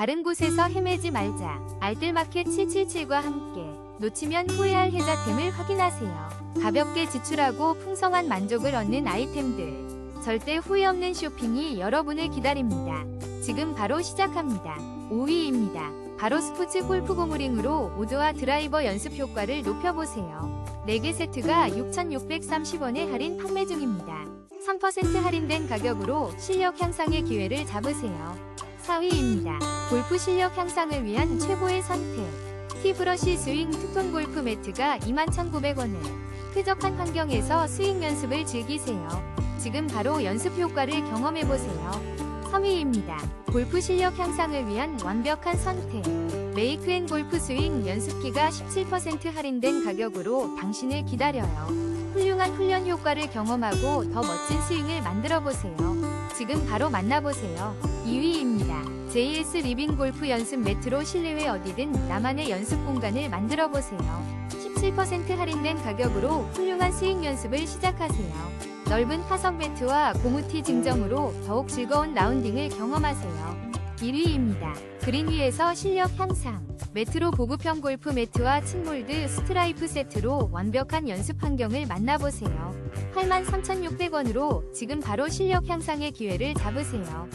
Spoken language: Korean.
다른 곳에서 헤매지 말자. 알뜰마켓 777과 함께 놓치면 후회할 혜자템을 확인하세요. 가볍게 지출하고 풍성한 만족을 얻는 아이템들. 절대 후회 없는 쇼핑이 여러분을 기다립니다. 지금 바로 시작합니다. 5위입니다. 바로 스포츠 골프 고무링으로 오드와 드라이버 연습 효과를 높여보세요. 4개 세트가 6,630원에 할인 판매 중입니다. 3% 할인된 가격으로 실력 향상의 기회를 잡으세요. 4위입니다. 골프 실력 향상을 위한 최고의 선택. 티브러쉬 스윙 투톤 골프 매트가 21,900원에 쾌적한 환경에서 스윙 연습을 즐기세요. 지금 바로 연습 효과를 경험해보세요. 3위입니다. 골프 실력 향상을 위한 완벽한 선택. 메이크 앤 골프 스윙 연습기가 17% 할인된 가격으로 당신을 기다려요. 훌륭한 훈련 효과를 경험하고 더 멋진 스윙을 만들어 보세요. 지금 바로 만나보세요. 2위입니다. JS 리빙 골프 연습 매트로 실내외 어디든 나만의 연습 공간을 만들어 보세요. 17% 할인된 가격으로 훌륭한 스윙 연습을 시작하세요. 넓은 화석 매트와 고무티 증정으로 더욱 즐거운 라운딩을 경험하세요. 1위입니다. 그린 위에서 실력 향상. 매트로 보급형 골프 매트와 침몰드 스트라이프 세트로 완벽한 연습 환경을 만나보세요. 83,600원으로 지금 바로 실력 향상의 기회를 잡으세요.